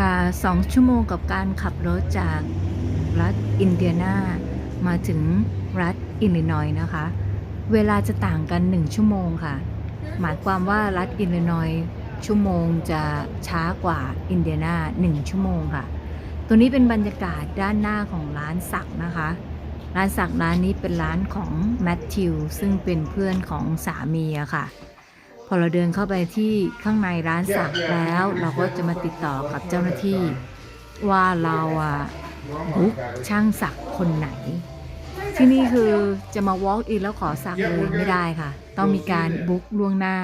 ค่ะสองชั่วโมงกับการขับรถจากรัฐอินเดียนามาถึงรัฐอิลลินอยส์นะคะ เวลาจะต่างกัน 1 ชั่วโมงค่ะ หมายความว่ารัฐอิลลินอยชั่วโมงจะช้ากว่าอินเดียนา1ชั่วโมงค่ะ ตัวนี้เป็นบรรยากาศด้านหน้าของร้านสักนะคะ ร้านสักร้านนี้เป็นร้านของแมทธิวซึ่งเป็นเพื่อนของสามีอะค่ะ อเราเดินเข้าไปที่ข้างในร้านสักแล้ว เราก็จะมาติดต่อกับเจ้าหน้าที่ ว่าเราอะบุ๊กช่างสักคนไหน ที่นี่คือจะมา walk in แล้วขอสักเลยไม่ได้ค่ะ ต้องมีการบุ๊กล่วงหน้า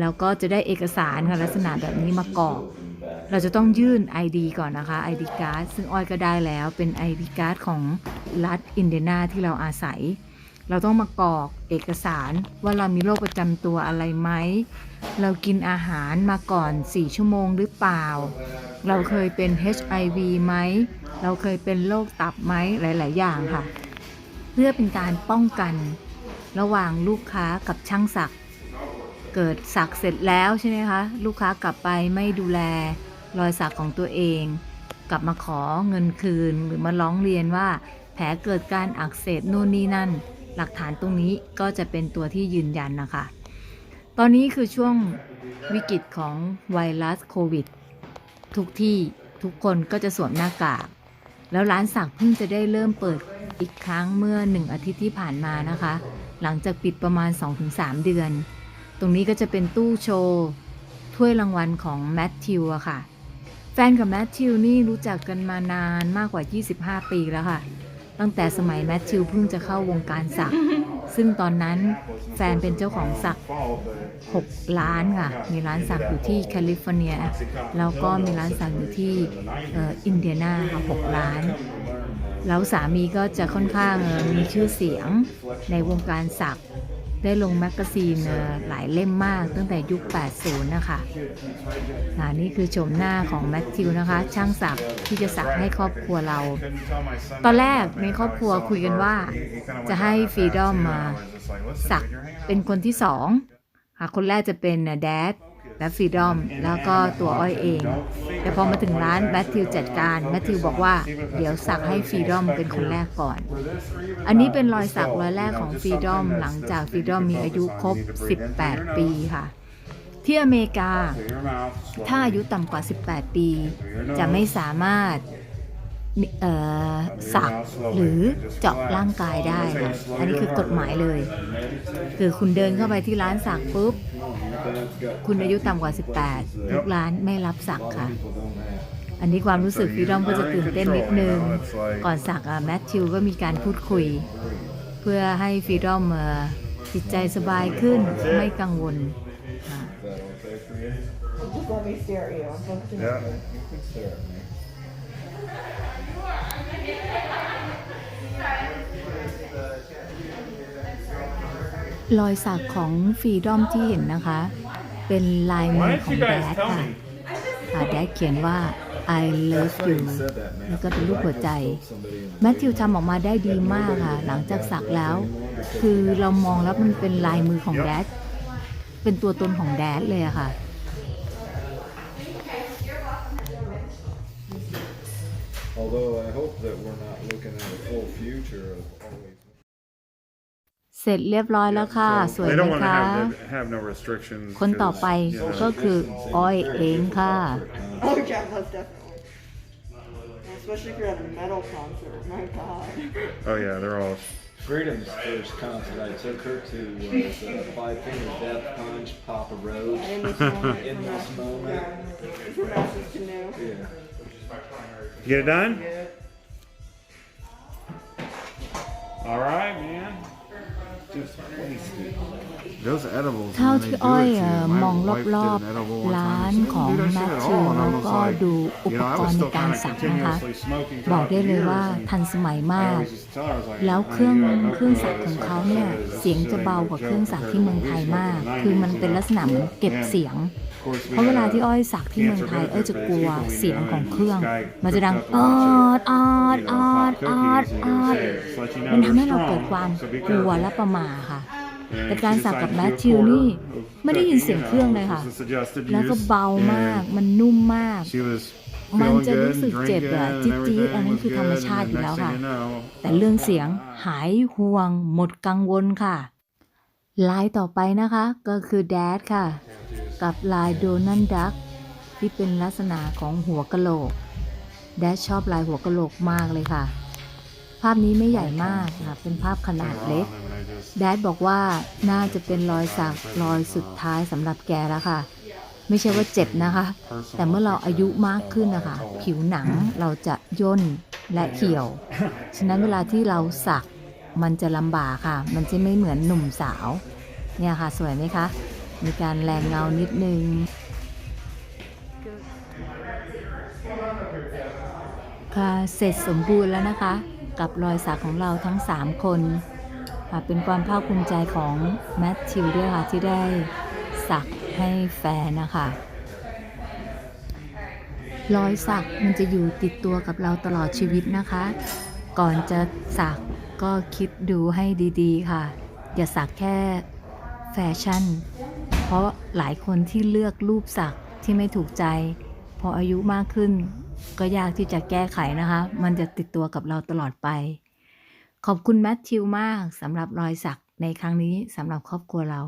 แล้วก็จะได้เอกสารค่ะลักษณะแบบนี้มากรอกเราจะต้องยื่น ID ก่อนนะคะ ID card ซึ่งออยก็ได้แล้วเป็น ID card ของรัฐอินเดียนาที่เราอาศัย เราต้องมากรอกเอกสารว่าเรามีโรคประจำตัวอะไรไหม เรากินอาหารมาก่อน 4 ชั่วโมงหรือเปล่า เราเคยเป็น HIV ไหม เราเคยเป็นโรคตับไหมหลาย ๆ อย่างค่ะ เพื่อเป็นการป้องกันระหว่างลูกค้ากับช่างสัก เกิดสักเสร็จแล้วใช่ไหมคะ ลูกค้ากลับไปไม่ดูแลรอยสักของตัวเอง กลับมาขอเงินคืนหรือมาร้องเรียนว่าแผลเกิดการอักเสบนู่นนี่นั่น หลักฐานตรงนี้ก็จะเป็นตัวที่ยืนยันนะคะ ตอนนี้คือช่วงวิกฤตของไวรัสโควิด ทุกที่ทุกคนก็จะสวมหน้ากาก แล้วร้านสักเพิ่งจะได้เริ่มเปิดอีกครั้งเมื่อหนึ่งอาทิตย์ที่ผ่านมานะคะ หลังจากปิดประมาณ 2-3 เดือน ตรงนี้ก็จะเป็นตู้โชว์ถ้วยรางวัลของแมทธิวอะค่ะ แฟนกับแมทธิวนี่รู้จักกันมานานมากกว่า 25 ปีแล้วค่ะ ตั้งแต่สมัยแมทธิวเพิ่งจะเข้าวงการสัก ซึ่งตอนนั้นแฟนเป็นเจ้าของสัก 6 ล้านค่ะ มีร้านสักอยู่ที่แคลิฟอร์เนีย แล้วก็มีร้านสักอยู่ที่อินเดียนาค่ะ6ล้าน แล้วสามีก็จะค่อนข้างมีชื่อเสียงในวงการสัก ได้ลงแมกกาซีนหลายเล่มมากตั้งแต่ยุค 80 นะคะอ่านี่คือชมหน้าของแมทธิวนะคะ ช่างสักที่จะสักให้ครอบครัวเรา ตอนแรกในครอบครัวคุยกันว่า จะให้ฟรีดอมมาสักเป็นคนที่สองค่ะคนแรกจะเป็นแดด และฟรีดอมแล้วก็ตัวอ้อยเอง แต่พอมาถึงร้านแมทธิวจัดการแมทธิวบอกว่าเดี๋ยวสักให้ฟรีดอมเป็นคนแรกก่อน อันนี้เป็นรอยสักรอยแรกของฟรีดอมหลังจากฟรีดอมมีอายุครบ 18 ปีค่ะ ที่อเมริกา ถ้าอายุต่ำกว่า 18 ปี จะไม่สามารถสักหรือเจาะร่างกายได้ค่ะอันนี้คือกฎหมายเลย คือคุณเดินเข้าไปที่ร้านสักปุ๊บ คุณอายุต่ำกว่า 18 ทุกร้านไม่รับสักค่ะ อันนี้ความรู้สึกฟรีดอมก็จะตื่นเต้นนิดนึง ก่อนสักอะแมทธิวก็มีการพูดคุย เพื่อให้ฟรีดอมจิตใจสบายขึ้นไม่กังวลค่ รอยสักของฟรีดอมที่เห็นนะคะ เป็นลายมือของแดดค่ะค่ะแดดเขียนว่า I love you แล้วก็เป็นรูปหัวใจ แมทธิวทำออกมาได้ดีมากค่ะ หลังจากสักแล้ว คือเรามองแล้วมันเป็นลายมือของแดดเป็นตัวตนของแดดเลยอะค่ะ เสร็จเรียบร้อยแล้วค่ะ สวย They ไหม don't want to คะ have, have no restrictions. คนต่อ 'cause, ไป you know, ก็คืออ้อยเองค่ะ Oh yeah, most definitely. Especially if you're at a metal concert. My God. Oh yeah, they're all. Freedom's first concert, I took her to was uh, Five Finger Death Punch, Papa Roach. In this moment. In this moment. Yeah. It's a massive canoe. Yeah. You get it done? All right, man. Just wasted. Those edibles. เท่า when ที่ they อ้ do อย it to เอ่อ you, my มอง wife did รอบ an edible ๆ one ร้าน time, and ของ she แม didn't ท do that ธิ shit ว at all, and แล้ I ว was ก็ like, ดูอุป you know, I กร was ณ์ใน still การ kind of สักนะคะ continuously smoking บอก throughout ได้ the เลย years, ว่า and ทันสมัย I มาก always used to tell her, I was like, แล้ว "Honey, เครื่อง you got no เครื่อง clue สัก how ของ this เขา fucking เนี่ย is. เสียงจะเบากว่าเครื่องสักที่เมืองไทยมาก คือมันเป็นลักษณะเหมือนเก็บเสียง Of course, we เพราะเวลา had a ที่อ้อยสักที่เมืองไทย cancer อ้อยจะ benefit กลัว phase when we เสียง done, ของ and เครื่อง this guy มันจะดัง cooked อ up a อ bunch ด of, ออด you อ know, อด hot ออด cookies, อ and อ he ด goes, "Hey, just let you know มันทำให้ they're เราเกิด strong, ความ so be กลัว careful." และประหมาค่ะ And แต่ she การสัก decided กับ to แม do ท a ธิว quarter นี่ of ไม่ได้ยิน cookie, เสียง you เครื่อง know, เลย this ค่ะ is the suggested แล้วก็ use, เบามาก and มันนุ่มมาก She was มัน feeling จะ good รู้สึ and กเจ็บ drinking อะ and จี๊ดจี๊ด everything อันนั้น was คือธรรม good. ชาติ And อยู่ next แล้ว thing ค่ะ you know, แต่เรื่องเสียงหายห่วง หมดกังวลค่ะ ลายต่อไปนะคะก็คือแดดค่ะ กับลายโดนันดักที่เป็นลักษณะของหัวกะโหลก แดดชอบลายหัวกะโหลกมากเลยค่ะ ภาพนี้ไม่ใหญ่มากค่ะเป็นภาพขนาดเล็ก and I just แดดบอกว่าน่าจะเป็นรอยสักรอยสุดท้ายสำหรับแกแล้วค่ะ ไม่ใช่ว่าเจ็บนะคะ แต่เมื่อเราอายุมากขึ้นนะคะ ผิวหนังเราจะย่นและเขียว ฉะนั้นเวลาที่เราสักมันจะลำบากค่ะ มันจะไม่เหมือนหนุ่มสาว เนี่ยค่ะ สวยไหมคะ มีการแรงเงานิดนึง ค่ะ เสร็จสมบูรณ์แล้วนะคะ กับรอยสักของเราทั้ง 3 คนค่ะเป็นความภาคภูมิใจของแมทธิวด้วยค่ะ ที่ได้สักให้แฟนนะคะรอยสักมันจะอยู่ติดตัวกับเราตลอดชีวิตนะคะ ก่อนจะสักก็คิดดูให้ดีๆค่ะ อย่าสักแค่แฟชั่น เพราะหลายคนที่เลือกรูปสักที่ไม่ถูกใจ พออายุมากขึ้น ก็ยากที่จะแก้ไขนะคะ มันจะติดตัวกับเราตลอดไป ขอบคุณแมทธิวมากสำหรับรอยสักในครั้งนี้สำหรับครอบครัวเรา